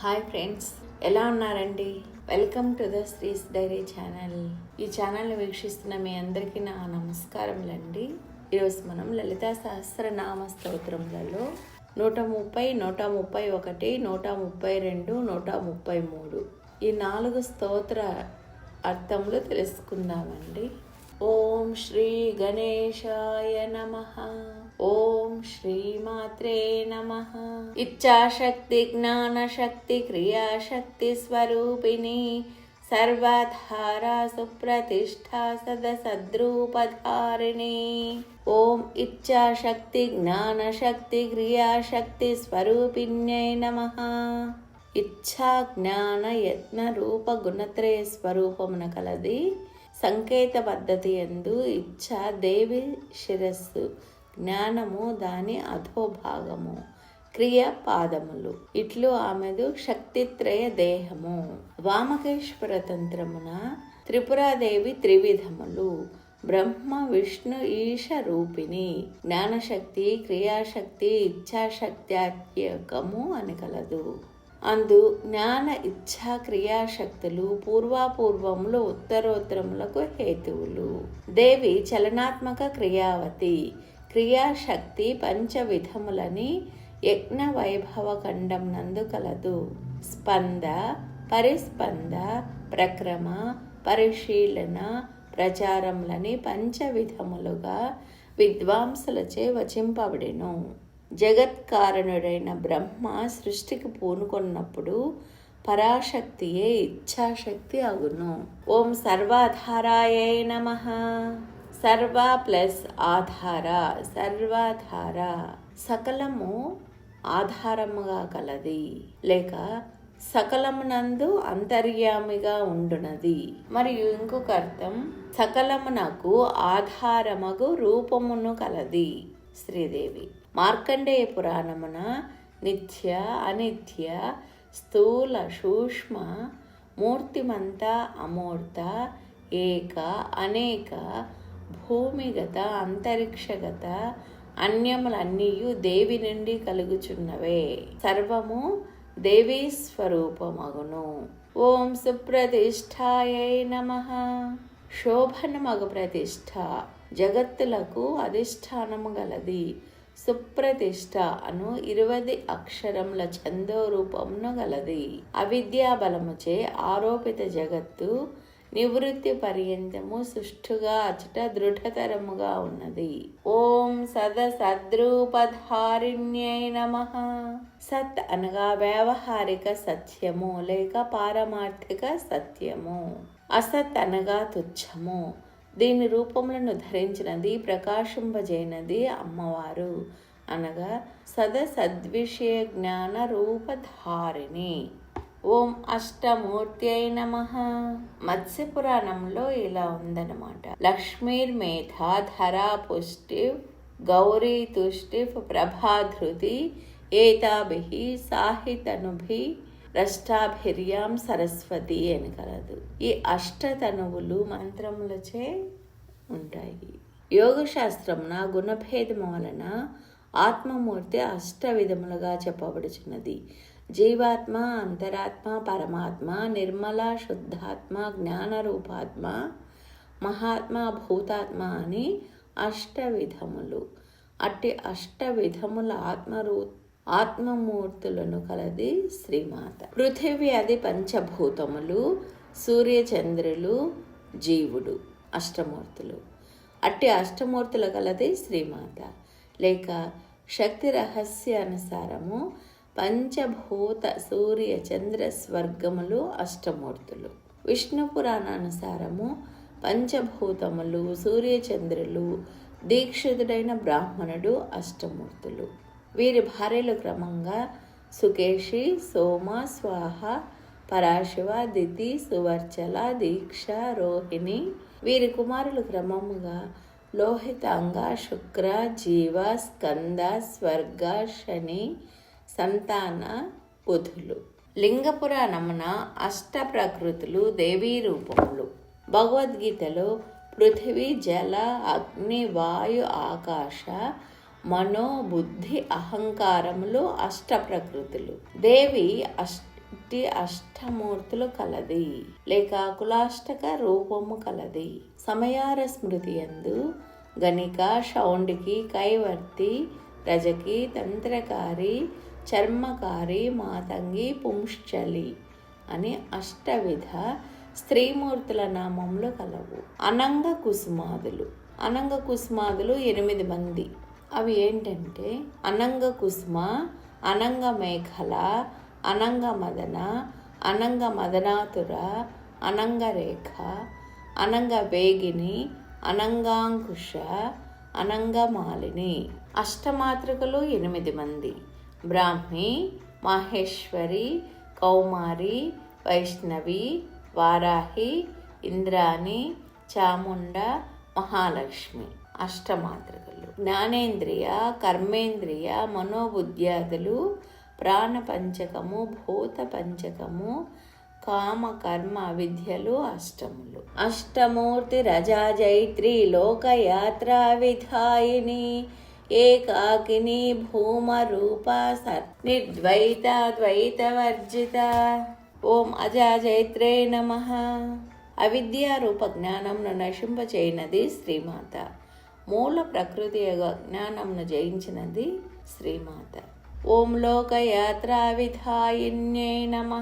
Hi friends ఎలా ఉన్నారండి? Welcome to the Sri's diary channel. ఈ ఛానల్ని వీక్షిస్తున్న మీ అందరికీ నా నమస్కారములండి. ఈరోజు మనం లలితా సహస్రనామ స్తోత్రములలో నూట ముప్పై నూట ముప్పై ఒకటి నూట ముప్పై రెండు నూట ముప్పై మూడు ఈ నాలుగు స్తోత్ర అర్థములు తెలుసుకుందామండి. ఓం శ్రీ గణేశాయ నమ. ఓం శ్రీమాత్రే నమ. ఇచ్చాశక్తి జ్ఞానశక్తి క్రియాశక్తి స్వరూపిణి. సర్వధారా సుప్రతిష్ఠా సదసద్రూపధారిణి ఓం ఇచ్చాశక్తి జ్ఞానశక్తి క్రియాశక్తి స్వరూపిణ్యై నమ. ఇచ్ఛా జ్ఞాన యత్న రూప గుణత్రయ స్వరూపమున కలది. సంకేత పద్ధతి ఎందు ఇచ్ఛ దేవి శిరస్సు. జ్ఞానము దాని అధోభాగము క్రియ పాదములు. ఇట్లు ఆమెదు శక్తిత్రయ దేహము. వామకేశ్వర తంత్రమున త్రిపురాదేవి త్రివిధములు. బ్రహ్మ విష్ణు ఈశ రూపిణి. జ్ఞానశక్తి క్రియాశక్తి ఇచ్ఛాశక్త్యాత్యకము అని కలదు. అందు జ్ఞాన ఇచ్ఛా క్రియాశక్తులు పూర్వాపూర్వములు ఉత్తరోత్తరములకు హేతువులు. దేవి చలనాత్మక క్రియావతి. క్రియాశక్తి పంచవిధములని యజ్ఞ వైభవ ఖండం నందు కలదు. స్పంద పరిస్పంద ప్రక్రమ పరిశీలన ప్రచారములని పంచవిధములుగా విద్వాంసులచే వచింపబడెను. జగత్కారణుడైన బ్రహ్మ సృష్టికి పూనుకొన్నప్పుడు పరాశక్తియే ఇచ్ఛాశక్తి అగును. ఓం సర్వాధారాయ నమ. సర్వ ప్లస్ ఆధార సర్వాధార సకలము ఆధారముగా కలది లేక సకలమునందు అంతర్యామిగా ఉండునది. మరియు ఇంకొక అర్థం సకలమునకు ఆధారమగు రూపమును కలది. శ్రీదేవి. మార్కండేయ పురాణమున నిత్య అనిత్య స్థూల సూక్ష్మ మూర్తిమంత అమూర్త ఏక అనేక భూమిగత అంతరిక్షగత అన్యములన్నీయు దేవి నుండి కలుగుచున్నవే. సర్వము దేవీ స్వరూపమగును. ఓం సుప్రతిష్టాయై నమ. శోభనమగు ప్రతిష్ఠ. జగత్తులకు అధిష్టానము గలది. సుప్రతిష్ట అను ఇరువది అక్షరముల చందో రూపమును గలది. అవిద్యాబలముచే ఆరోపిత జగత్తు నివృత్తి పర్యంతము సుష్ఠుగా అచట దృఢతరముగా ఉన్నది. ఓం సద సద్రూపధారిణ్యై నమ. సత్ అనగా వ్యావహారిక సత్యము లేక పారమార్థిక సత్యము. అసత్ అనగా తుచ్చము. దీని రూపములను ధరించినది ప్రకాశింపజైనది అమ్మవారు. అనగా సద సద్విషయ జ్ఞాన రూపధారిణి. ఓం అష్టమూర్తి అయి నమ. మత్స్య పురాణంలో ఇలా ఉందన్నమాట. లక్ష్మీర్ మేధా ధరా పుష్టివ్ గౌరీ తుష్టిఫ్ ప్రభాధృతి ఏతాభి సాహితనుభి రష్టాభిర్యాం సరస్వతి అని కలదు. ఈ అష్టతనువులు మంత్రములచే ఉంటాయి. యోగశాస్త్రమున గుణభేదం వలన ఆత్మమూర్తి అష్ట విధములుగా చెప్పబడుచున్నది. జీవాత్మ అంతరాత్మ పరమాత్మ నిర్మల శుద్ధాత్మ జ్ఞానరూపాత్మ మహాత్మ భూతాత్మ అని అష్ట విధములు అట్టి అష్ట విధముల ఆత్మరూ ఆత్మమూర్తులను కలది శ్రీమాత. పృథివీ అది పంచభూతములు సూర్యచంద్రులు జీవుడు అష్టమూర్తులు. అట్టి అష్టమూర్తుల కలది శ్రీమాత. లేక శక్తి రహస్య అనుసారము పంచభూత సూర్య చంద్ర స్వర్గములు అష్టమూర్తులు. విష్ణు పురాణానుసారము పంచభూతములు సూర్యచంద్రులు దీక్షితుడైన బ్రాహ్మణుడు అష్టమూర్తులు. వీరి భార్యలు క్రమంగా సుకేషి సోమ స్వాహ పరాశివ దితి సువర్చల దీక్ష రోహిణి. వీరి కుమారులు క్రమముగా లోహితాంగ శుక్ర జీవ స్కంద స్వర్గ శని సంతాన బుధులు. లింగపురాణమున అష్ట ప్రకృతులు దేవీ రూపములు భగవద్గీతలో పృథివీ జల అగ్ని వాయు ఆకాశ మనో బుద్ధి అహంకారములు అష్ట ప్రకృతులు దేవి అష్టి అష్టమూర్తులు కలది. లేక కులాష్టక రూపము కలది. సమయార స్మృతి ఎందు గణిక షౌండికి కైవర్తి రజకి తంత్రకారి చర్మకారి మాతంగి పుంశ్చలి అని అష్టవిధ స్త్రీమూర్తుల నామంలో కలవు. అనంగ కుసుమాదులు. అనంగ కుసుమాదులు ఎనిమిది మంది. అవి ఏంటంటే అనంగ కుసుమ అనంగ మేఘల అనంగ మదన అనంగ మదనాతుర అనంగ రేఖ అనంగ వేగిని అనంగాంకుశ అనంగమాలిని అష్టమాతృకలు ఎనిమిది మంది. బ్రాహ్మి మాహేశ్వరి కౌమారి వైష్ణవి వారాహి ఇంద్రాణి చాముండ మహాలక్ష్మి. అష్టమాతృకలు జ్ఞానేంద్రియ కర్మేంద్రియ మనోబుద్ధ్యాదులు ప్రాణపంచకము భూత పంచకము కామ కర్మ విద్యలు అష్టములు. అష్టమూర్తి రజా జైత్రి లోకయాత్రా విధాయిని ఏకాకిని భూమ రూప సత్ నిర్ద్వైత ద్వైత వర్జిత ఓం అజాజైత్రే నమ. అవిద్యా రూప జ్ఞానంను నశింపచేయినది శ్రీమాత. మూల ప్రకృతి జ్ఞానంను జయించినది శ్రీమాత. ఓం లోకయాత్రా విధాయిన్యై నమ.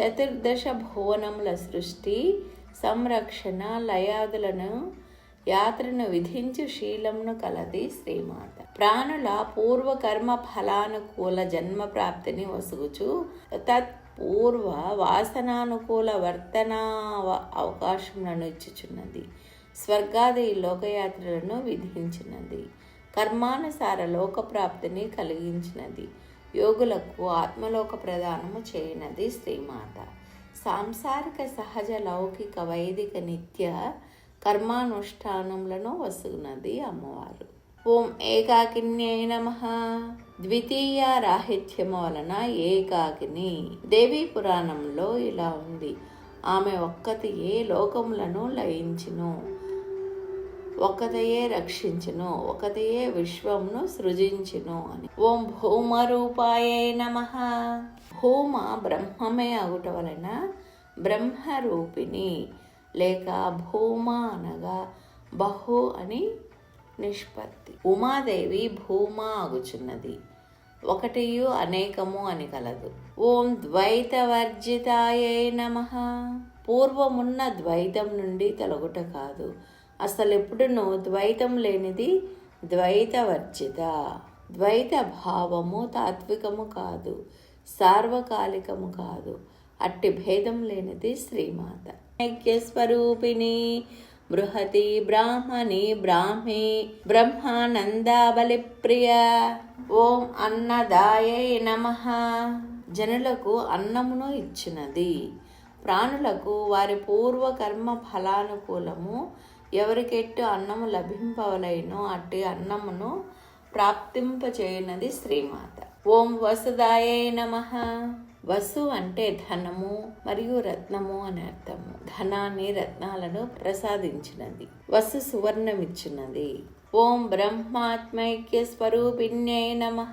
చతుర్దశ భువనముల సృష్టి సంరక్షణ లయాదులను యాత్రను విధించు శీలమును కలది శ్రీమాత. ప్రాణుల పూర్వకర్మ ఫలానుకూల జన్మ ప్రాప్తిని వసుగుచు తత్ పూర్వ వాసనానుకూల వర్తన అవకాశములను ఇచ్చుచున్నది. స్వర్గాది లోకయాత్రలను విధించినది. కర్మానుసార లోకప్రాప్తిని కలిగించినది. యోగులకు ఆత్మలోక ప్రదానము చేయనది శ్రీమాత. సాంసారిక సహజ లౌకిక వైదిక నిత్య కర్మానుష్ఠానములను వసుగునది అమ్మవారు. ఓం ఏకాకిన్యై నమ. ద్వితీయ రాహిత్యము వలన ఏకాకిని. దేవీ పురాణంలో ఇలా ఉంది. ఆమె ఒక్కతియే లోకములను లయించును. ఒకతయే రక్షించును. ఒకతయే విశ్వమును సృజించును అని. ఓం భూమ రూపాయే నమ. భూమ బ్రహ్మమే అగుట వలన బ్రహ్మరూపిణి. లేక భూమ అనగా బహు అని నిష్పత్తి. ఉమాదేవి భూమ అగుచున్నది. ఒకటియు అనేకము అని కలదు. ఓం ద్వైతవర్జితాయే నమ. పూర్వమున్న ద్వైతం నుండి తొలగుట కాదు. అసలు ఎప్పుడునూ ద్వైతం లేనిది ద్వైతవర్జిత. ద్వైత భావము తాత్వికము కాదు. సార్వకాలికము కాదు. అట్టి భేదం లేనిది శ్రీమాత. ఐక్యస్వరూపిణి బృహతి బ్రాహ్మణి బ్రాహ్మి బ్రహ్మానందాబలిప్రియ ఓం అన్నదాయై నమ జనులకు అన్నమును ఇచ్చినది. ప్రాణులకు వారి పూర్వకర్మ ఫలానుకూలము. ఎవరికెట్టు అన్నము లభింపవలైనో అట్టి అన్నమును ప్రాప్తింపచేయనది శ్రీమాత. ఓం వసుదాయే నమ. వసు అంటే ధనము మరియు రత్నము అని అర్థము. ధనాన్ని రత్నాలను ప్రసాదించినది. వసు సువర్ణమిచ్చినది. ఓం బ్రహ్మాత్మైక్య స్వరూపిణ్యై నమ.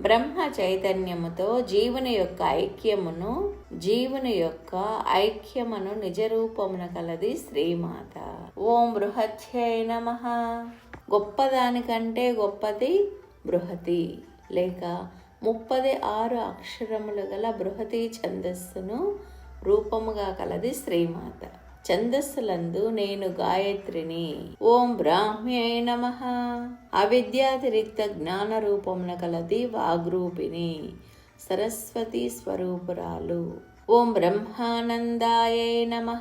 బ్రహ్మ చైతన్యముతో జీవుని యొక్క ఐక్యమును జీవుని యొక్క ఐక్యమును నిజరూపమున కలది శ్రీమాత. ఓం బృహత్యై నమ. గొప్పదానికంటే గొప్పది బృహతి. లేక ముప్పది ఆరు అక్షరములు గల బృహతి ఛందస్సును రూపముగా కలది శ్రీమాత. ఛందస్సులందు నేను గాయత్రిని. ఓం బ్రాహ్మ్యై నమ. అవిద్యాతిరిక్త జ్ఞాన రూపమున కలది వాగ్రూపిణి. సరస్వతి స్వరూపురాలు. ఓం బ్రహ్మానందాయై నమ.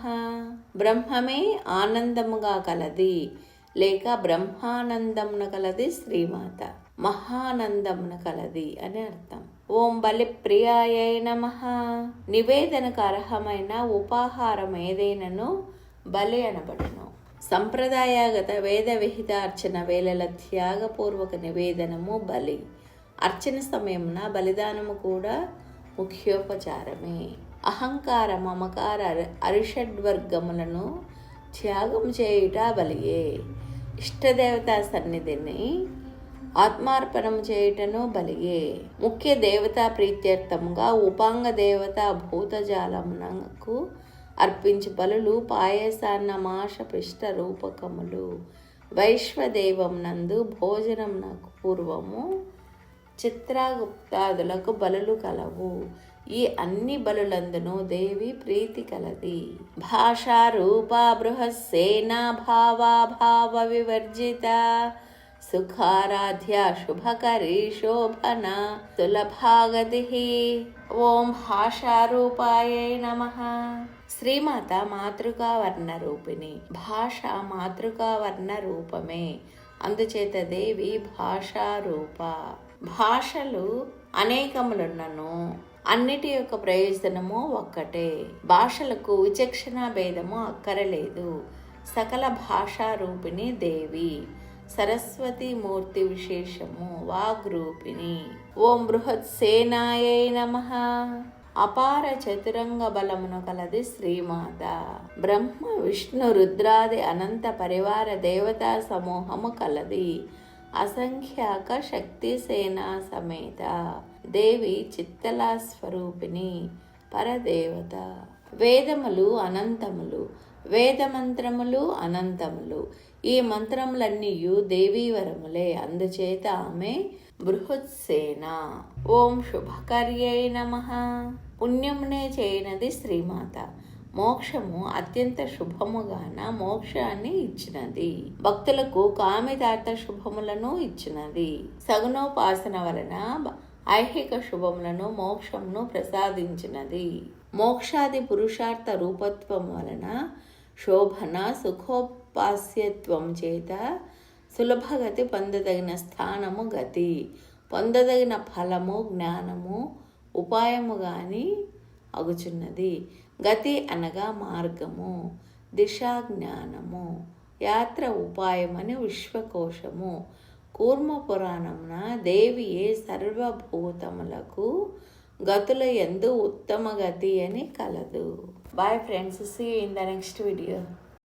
బ్రహ్మమే ఆనందముగా కలది లేక బ్రహ్మానందమున కలది శ్రీమాత. మహానందమున కలది అని అర్థం. ఓం బలి ప్రియాయ నమ. నివేదనకు అర్హమైన ఉపాహారం ఏదైనను బలి అనబడను. సంప్రదాయగత వేద విహిత అర్చన వేళల త్యాగపూర్వక నివేదనము బలి. అర్చన సమయమున బలిదానము కూడా ముఖ్యోపచారమే. అహంకార మమకార అరిషడ్వర్గములను త్యాగం చేయుట బలియే. ఇష్టదేవతా సన్నిధిని ఆత్మార్పణం చేయుటను బలిగే. ముఖ్య దేవతా ప్రీత్యర్థముగా ఉపాంగ దేవత భూతజాలమునకు అర్పించు బలులు పాయసాన్న మాష పిష్ట రూపకములు. వైశ్వదేవం నందు భోజనం నాకు పూర్వము చిత్రగుప్తాదులకు బలులు కలవు. ఈ అన్ని బలులందును దేవి ప్రీతి కలది. భాషా రూపా బృహస్సేనా భావా భావ వివర్జిత. సుఖారాధ్య శుభకరీ శోభన సులభాగతి ఓం భాషారూపాయై నమ. శ్రీమాత మాతృకా వర్ణ రూపిణి. భాష మాతృకా వర్ణ రూపమే. అందుచేత దేవి భాషారూప. భాషలు అనేకములున్నను. అన్నిటి యొక్క ప్రయోజనము ఒక్కటే. భాషలకు విచక్షణ భేదము అక్కరలేదు. సకల భాషా రూపిణి దేవి. సరస్వతి మూర్తి విశేషము వాగ్రూపిణి. ఓం బృహత్ సేనాయై నమ. అపార చతురంగ బలమును కలది శ్రీమాత. బ్రహ్మ విష్ణు రుద్రాది అనంత పరివార దేవతా సమూహము కలది. అసంఖ్యాక శక్తి సేనా సమేత. దేవి చిత్తలా స్వరూపిణి పరదేవత. వేదములు అనంతములు. వేదమంత్రములు అనంతములు. ఈ మంత్రములన్నీయు దేవీవరములే అందుచేత ఆమె బృహత్సేన. ఓం శుభకర్యై నమ. పుణ్యమునే చేయనది శ్రీమాత. మోక్షము అత్యంత శుభముగాన మోక్షాన్ని ఇచ్చినది. భక్తులకు కామితార్థ శుభములను ఇచ్చినది. సగుణోపాసన వలన ఐహిక శుభములను మోక్షమును ప్రసాదించినది. మోక్షాది పురుషార్థ రూపత్వం వలన శోభన సుఖో ఉపాస్యత్వం చేత సులభగతి పొందదగిన స్థానము గతి. పొందదగిన ఫలము జ్ఞానము ఉపాయము గాని అగుచున్నది. గతి అనగా మార్గము దిశా జ్ఞానము యాత్ర ఉపాయమని విశ్వకోశము. కూర్మ పురాణమున దేవియే సర్వభూతములకు గతుల ఎందు ఉత్తమ గతి అని కలదు. Bye friends see in the next video